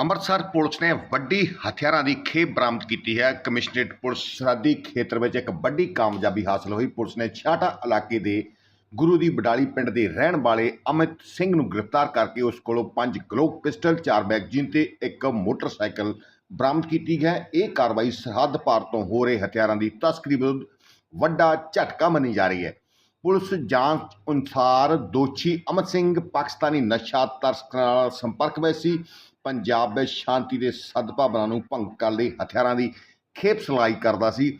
Amritsar police ਨੇ ਵੱਡੀ ਹਥਿਆਰਾਂ ਦੀ ਖੇਪ ਬਰਾਮਦ ਕੀਤੀ ਹੈ। ਕਮਿਸ਼ਨਰੇਟ ਪੁਲਿਸ ਸਰਹੱਦੀ ਖੇਤਰ ਵਿੱਚ ਇੱਕ ਵੱਡੀ ਕਾਮਯਾਬੀ ਹਾਸਲ ਹੋਈ। ਪੁਲਿਸ ਨੇ ਛਾਟਾ ਇਲਾਕੇ ਦੇ ਗੁਰੂ ਦੀ ਬਡਾਲੀ ਪਿੰਡ ਦੇ ਰਹਿਣ ਵਾਲੇ ਅਮਿਤ ਸਿੰਘ ਨੂੰ ਗ੍ਰਿਫਤਾਰ ਕਰਕੇ ਉਸ ਕੋਲੋਂ 5 ਗਲੋਕ ਪਿਸਟਲ 4 ਮੈਗਜ਼ੀਨ ਤੇ ਇੱਕ ਮੋਟਰਸਾਈਕਲ ਬਰਾਮਦ ਕੀਤੀ ਹੈ। ਇਹ ਕਾਰਵਾਈ ਸਰਹੱਦ ਪਾਰ ਤੋਂ ਹੋ ਰਹੇ ਹਥਿਆਰਾਂ ਦੀ ਤਸਕਰੀ ਵਿਰੁੱਧ ਵੱਡਾ ਝਟਕਾ ਮੰਨੀ ਜਾ ਰਹੀ ਹੈ। ਪੁਲਿਸ ਜਾਂਚ ਅਨੁਸਾਰ ਦੋਸ਼ੀ ਅਮਿਤ ਸਿੰਘ ਪਾਕਿਸਤਾਨੀ ਨਸ਼ਾ ਤਸਕਰਾਂ ਨਾਲ ਸੰਪਰਕ ਵਿੱਚ ਸੀ। ਪੰਜਾਬ ਵਿੱਚ ਸ਼ਾਂਤੀ ਦੇ ਸਦਭਾਵਨਾ ਨੂੰ ਭੰਗ ਕਰਨ ਲਈ ਹਥਿਆਰਾਂ ਦੀ ਖੇਪ ਸਲਾਈ ਕਰਦਾ ਸੀ।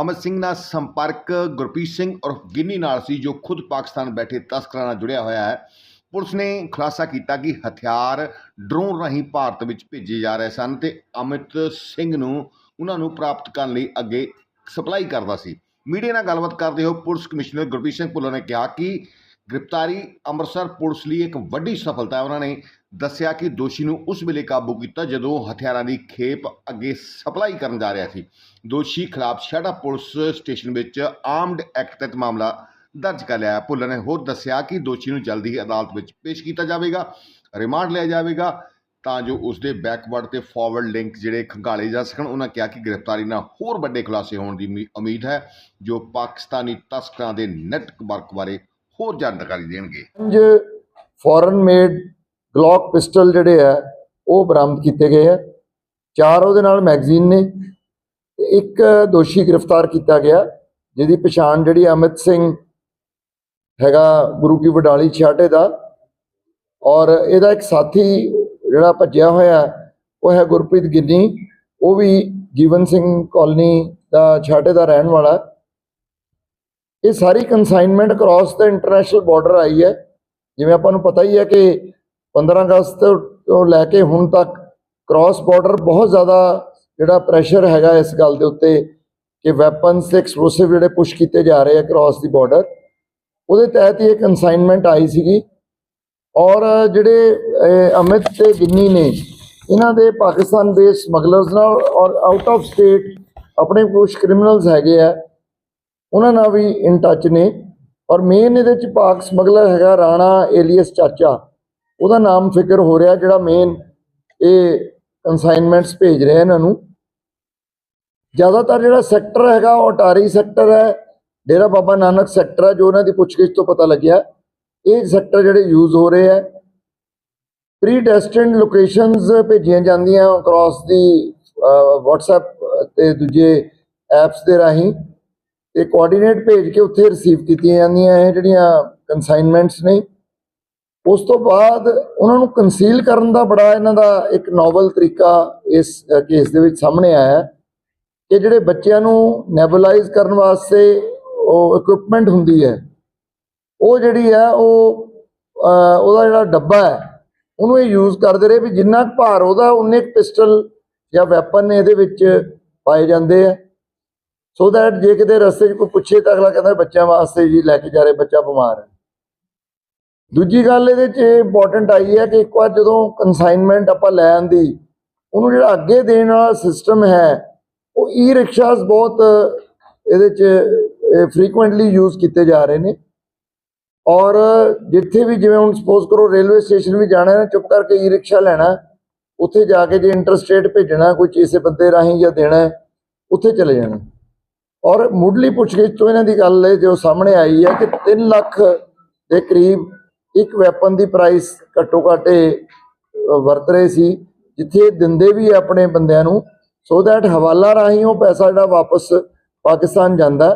ਅਮਿਤ ਸਿੰਘ ਨਾਲ ਸੰਪਰਕ ਗੁਰਪ੍ਰੀਤ ਸਿੰਘ ਔਰ ਗਿੰਨੀ ਨਾਲ ਸੀ, ਜੋ ਖੁਦ ਪਾਕਿਸਤਾਨ ਬੈਠੇ ਤਸਕਰਾਂ ਨਾਲ ਜੁੜਿਆ ਹੋਇਆ ਹੈ। ਪੁਲਿਸ ਨੇ ਖੁਲਾਸਾ ਕੀਤਾ ਕਿ ਹਥਿਆਰ ਡਰੋਨ ਰਾਹੀਂ ਭਾਰਤ ਵਿੱਚ ਭੇਜੇ ਜਾ ਰਹੇ ਸਨ ਤੇ ਅਮਿਤ ਸਿੰਘ ਨੂੰ ਉਹਨਾਂ ਨੂੰ ਪ੍ਰਾਪਤ ਕਰਨ ਲਈ ਅੱਗੇ ਸਪਲਾਈ ਕਰਦਾ ਸੀ। ਮੀਡੀਆ ਨਾਲ ਗੱਲਬਾਤ ਕਰਦੇ ਹੋਏ ਪੁਲਿਸ ਕਮਿਸ਼ਨਰ ਗੁਰਪ੍ਰੀਤ ਸਿੰਘ ਭੁੱਲਰ ਨੇ ਕਿਹਾ ਕਿ ਗ੍ਰਿਫਤਾਰੀ ਅੰਮ੍ਰਿਤਸਰ ਪੁਲਿਸ ਲਈ ਇੱਕ ਵੱਡੀ ਸਫਲਤਾ ਹੈ। ਉਹਨਾਂ ਨੇ ਦੱਸਿਆ ਕਿ ਦੋਸ਼ੀ ਨੂੰ ਉਸ ਵੇਲੇ ਕਾਬੂ ਕੀਤਾ ਜਦੋਂ ਹਥਿਆਰਾਂ ਦੀ ਖੇਪ ਅੱਗੇ ਸਪਲਾਈ ਕਰਨ ਜਾ ਰਿਹਾ ਸੀ। ਦੋਸ਼ੀ ਖਿਲਾਫ ਛਾੜਾ ਪੁਲਿਸ ਸਟੇਸ਼ਨ ਵਿੱਚ ਆਰਮਡ ਐਕਟ ਤਹਿਤ ਮਾਮਲਾ ਦਰਜ ਕਰ ਲਿਆ ਭੁੱਲਰ ਨੇ ਹੋਰ ਦੱਸਿਆ ਕਿ ਦੋਸ਼ੀ ਨੂੰ ਜਲਦੀ ਹੀ ਅਦਾਲਤ ਵਿੱਚ ਪੇਸ਼ ਕੀਤਾ ਜਾਵੇਗਾ, ਰਿਮਾਂਡ ਲਿਆ ਜਾਵੇਗਾ, ਤਾਂ ਜੋ ਉਸ ਦੇ ਬੈਕਵਰਡ ਤੇ ਫਾਰਵਰਡ ਲਿੰਕ ਜਿਹੜੇ ਖੰਗਾਲੇ ਜਾ ਸਕਣ। ਉਹਨਾਂ ਕਿਹਾ ਕਿ ਗ੍ਰਿਫਤਾਰੀ ਨਾਲ ਹੋਰ ਵੱਡੇ ਖੁਲਾਸੇ ਹੋਣ ਦੀ ਉਮੀਦ ਹੈ, ਜੋ ਪਾਕਿਸਤਾਨੀ ਤਸਕਰਾਂ ਦੇ ਨੈਟਵਰਕ ਬਾਰੇ ਹੋਰ ਜਾਣਕਾਰੀ ਦੇਣਗੇ। ਪੰਜ ਫੋਰਨ ਮੇਡ ਗਲੌਕ ਪਿਸਟਲ ਜਿਹੜੇ ਆ, ਉਹ ਬਰਾਮਦ ਕੀਤੇ ਗਏ ਆ। ਚਾਰ ਉਹਦੇ ਨਾਲ ਮੈਗਜ਼ੀਨ ਨੇ ਇੱਕ ਦੋਸ਼ੀ ਗ੍ਰਿਫਤਾਰ ਕੀਤਾ ਗਿਆ, ਜਿਹਦੀ ਪਛਾਣ ਜਿਹੜੀ ਅਮਿਤ ਸਿੰਘ ਹੈਗਾ ਗੁਰੂ ਕੀ ਵਡਾਲੀ ਛਾਟੇ ਦਾ। ਔਰ ਇਹਦਾ ਇੱਕ ਸਾਥੀ ਜਿਹੜਾ ਭੱਜਿਆ ਹੋਇਆ, ਉਹ ਹੈ ਗੁਰਪ੍ਰੀਤ ਗਿੱਨੀ। ਉਹ ਵੀ ਜੀਵਨ ਸਿੰਘ ਕਾਲਨੀ ਦਾ ਛਾਟੇ ਦਾ ਰਹਿਣ ਵਾਲਾ। ਇਹ ਸਾਰੀ ਕਨਸਾਈਨਮੈਂਟ ਕ੍ਰਾਸ ਦਾ ਇੰਟਰਨੈਸ਼ਨਲ ਬਾਰਡਰ ਆਈ ਹੈ। ਜਿਵੇਂ ਆਪਾਂ ਨੂੰ ਪਤਾ ਹੀ ਹੈ ਕਿ 15 ਅਗਸਤ ਤੋਂ ਲੈ ਕੇ ਹੁਣ ਤੱਕ ਕ੍ਰਾਸ ਬਾਰਡਰ ਬਹੁਤ ਜ਼ਿਆਦਾ ਜਿਹੜਾ ਪ੍ਰੈਸ਼ਰ ਹੈਗਾ ਇਸ ਗੱਲ ਦੇ ਉੱਤੇ ਕਿ ਵੈਪਨਸ ਤੇ ਐਕਸਪਲੋਸਿਵ ਜਿਹੜੇ ਪੁਸ਼ ਕੀਤੇ ਜਾ ਰਹੇ ਆ ਕ੍ਰਾਸ ਦੀ ਬਾਰਡਰ ਉਹਦੇ ਤਹਿਤ ਹੀ ਇਹ ਕਨਸਾਈਨਮੈਂਟ ਆਈ ਸੀਗੀ। ਔਰ ਜਿਹੜੇ ਅਮਿਤ ਤੇ ਗਿੰਨੀ ਨੇ, ਇਹਨਾਂ ਦੇ ਪਾਕਿਸਤਾਨ ਦੇ ਸਮਗਲਰਸ ਨਾਲ ਔਰ ਆਊਟ ਆਫ ਸਟੇਟ ਆਪਣੇ ਕੁਝ ਕ੍ਰਿਮੀਨਲਸ ਹੈਗੇ ਆ। ਉਹਨਾਂ ਨਾਲ ਵੀ ਇਨ ਟੱਚ ਨੇ। ਔਰ ਮੇਨ ਇਹਦੇ ਚ ਪਾਕ ਸਮਗਲਰ ਹੈਗਾ ਰਾਣਾ ਏਲੀਅਸ ਚਾਚਾ। ਉਹਦਾ ਨਾਮ ਫਿਕਰ ਹੋ ਰਿਹਾ ਜਿਹੜਾ ਮੇਨ ਇਹ ਕਨਸਾਈਨਮੈਂਟਸ ਭੇਜ ਰਿਹਾ ਇਹਨਾਂ ਨੂੰ। ਜ਼ਿਆਦਾਤਰ ਜਿਹੜਾ ਸੈਕਟਰ ਹੈਗਾ ਉਹ ਅਟਾਰੀ ਸੈਕਟਰ ਹੈ। ਡੇਰਾ ਬਾਬਾ ਨਾਨਕ ਸੈਕਟਰ ਹੈ ਜੋ ਉਹਨਾਂ ਦੀ ਪੁੱਛਗਿੱਛ ਤੋਂ ਪਤਾ ਲੱਗਿਆ। ਇਹ ਸੈਕਟਰ ਜਿਹੜੇ ਯੂਜ਼ ਹੋ ਰਹੇ ਹੈ। ਪ੍ਰੀ ਡੈਸਟਿਨਡ ਲੋਕੇਸ਼ਨਸ ਭੇਜੀਆਂ ਜਾਂਦੀਆਂ ਅਕ੍ਰੋਸ ਦੀ WhatsApp ਤੇ ਦੂਜੇ ਐਪਸ ਦੇ ਰਾਹੀਂ। ਤੇ ਕੋਆਰਡੀਨੇਟ ਭੇਜ ਕੇ ਉੱਥੇ ਰਿਸੀਵ ਕੀਤੀਆਂ ਜਾਂਦੀਆਂ, ਇਹ ਜਿਹੜੀਆਂ ਕਨਸਾਈਨਮੈਂਟਸ ਨੇ। ਉਸ ਤੋਂ ਬਾਅਦ ਉਹਨਾਂ ਨੂੰ ਕੰਸੀਲ ਕਰਨ ਦਾ ਬੜਾ ਇਹਨਾਂ ਦਾ ਇੱਕ ਨੋਵਲ ਤਰੀਕਾ ਇਸ ਕੇਸ ਦੇ ਵਿੱਚ ਸਾਹਮਣੇ ਆਇਆ ਕਿ ਜਿਹੜੇ ਬੱਚਿਆਂ ਨੂੰ ਨੈਬੂਲਾਈਜ਼ ਕਰਨ ਵਾਸਤੇ ਉਹ ਇਕਵਿਪਮੈਂਟ ਹੁੰਦੀ ਹੈ, ਉਹ ਜਿਹੜੀ ਹੈ, ਉਹ ਉਹਦਾ ਜਿਹੜਾ ਡੱਬਾ ਹੈ, ਉਹਨੂੰ ਇਹ ਯੂਜ਼ ਕਰਦੇ ਰਹੇ ਵੀ ਜਿੰਨਾ ਕੁ ਭਾਰ ਉਹਦਾ, ਉਨੇ ਪਿਸਟਲ ਜਾਂ ਵੈਪਨ ਇਹਦੇ ਵਿੱਚ ਪਾਏ ਜਾਂਦੇ ਆ। ਸੋ ਦੈਟ ਜੇ ਕਿਤੇ ਰਸਤੇ 'ਚ ਕੋਈ ਪੁੱਛੇ ਤਾਂ ਅਗਲਾ ਕਹਿੰਦਾ ਬੱਚਿਆਂ ਵਾਸਤੇ ਜੀ ਲੈ ਕੇ ਜਾ ਰਹੇ ਬੱਚਾ ਬਿਮਾਰ ਹੈ। ਦੂਜੀ ਗੱਲ ਇਹਦੇ 'ਚ ਇੰਪੋਰਟੈਂਟ ਆਈ ਹੈ ਕਿ ਇੱਕ ਵਾਰ ਜਦੋਂ ਕਨਸਾਈਨਮੈਂਟ ਆਪਾਂ ਲੈ ਆਂਦੀ ਉਹਨੂੰ ਜਿਹੜਾ ਅੱਗੇ ਦੇਣ ਵਾਲਾ ਸਿਸਟਮ ਹੈ, ਉਹ ਈ ਰਿਕਸ਼ਾਸ ਬਹੁਤ ਇਹਦੇ 'ਚ ਫ੍ਰੀਕੁਐਂਟਲੀ ਯੂਜ਼ ਕੀਤੇ ਜਾ ਰਹੇ ਨੇ। ਔਰ ਜਿੱਥੇ ਵੀ ਜਿਵੇਂ ਹੁਣ ਸਪੋਜ਼ ਕਰੋ ਰੇਲਵੇ ਸਟੇਸ਼ਨ ਵੀ ਜਾਣਾ ਹੈ, ਚੁੱਪ ਕਰਕੇ ਈ ਰਿਕਸ਼ਾ ਲੈਣਾ ਉੱਥੇ ਜਾ ਕੇ ਜੇ ਇੰਟਰਸਟੇਟ ਭੇਜਣਾ, ਕੋਈ ਕਿਸੇ ਬੰਦੇ ਰਾਹੀਂ ਜਾਂ ਦੇਣਾ ਉੱਥੇ ਚਲੇ ਜਾਣਾ ਔਰ ਮੁੱਢਲੀ ਪੁੱਛਗਿੱਛ ਤੋਂ ਇਹਨਾਂ ਦੀ ਗੱਲ ਹੈ ਜੋ ਸਾਹਮਣੇ ਆਈ ਹੈ ਕਿ 3 ਲੱਖ ਦੇ ਕਰੀਬ ਇੱਕ ਵੈਪਨ ਦੀ ਪ੍ਰਾਈਸ ਘੱਟੋ ਘੱਟ ਇਹ, ਵਰਤ ਰਹੇ ਸੀ ਜਿੱਥੇ ਦਿੰਦੇ ਵੀ ਆਪਣੇ ਬੰਦਿਆਂ ਨੂੰ ਸੋ ਦੈਟ ਹਵਾਲਾ ਰਾਹੀਂ ਉਹ ਪੈਸਾ ਜਿਹੜਾ ਵਾਪਸ ਪਾਕਿਸਤਾਨ ਜਾਂਦਾ।